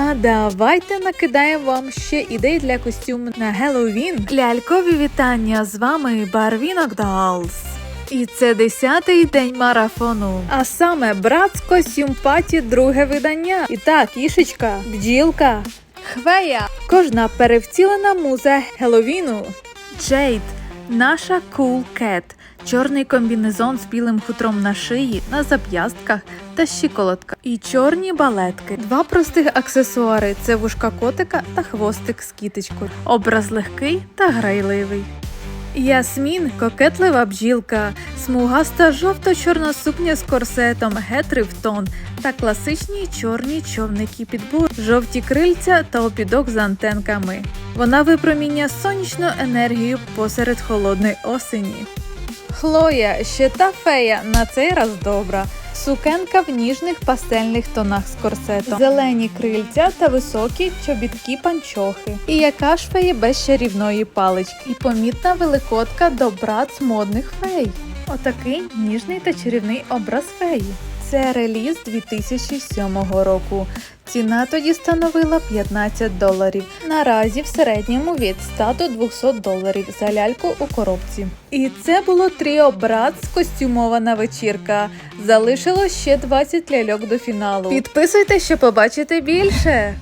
а давайте накидаємо вам ще ідей для костюму на Геловін. Лялькові вітання з вами Барвінок Долс. І це десятий день марафону. А саме братсько сюмпаті друге видання. І так, кішечка, бджілка, хвея, кожна перевтілена муза Геловіну. Джейд, наша кул кет. Чорний комбінезон з білим хутром на шиї, на зап'ястках та щиколотках. І чорні балетки. Два простих аксесуари це вушка котика та хвостик з кіточкою. Образ легкий та грайливий. Ясмін кокетлива бджілка, смугаста жовто-чорна сукня з корсетом, гетри в тон та класичні чорні човники підбор, жовті крильця та обідок з антенками. Вона випромінює сонячну енергію посеред холодної осені. Хлоя, ще та фея, на цей раз добра. Сукенка в ніжних пастельних тонах з корсетом, зелені крильця та високі чобітки панчохи. І яка ж фея без чарівної палички? І помітна великодка до брац модних фей. Отакий ніжний та чарівний образ феї. Це реліз 2007 року. Ціна тоді становила 15 доларів. Наразі в середньому від 100 до 200 доларів за ляльку у коробці. І це було тріо брат костюмована вечірка. Залишилось ще 20 ляльок до фіналу. Підписуйтесь, щоб побачити більше.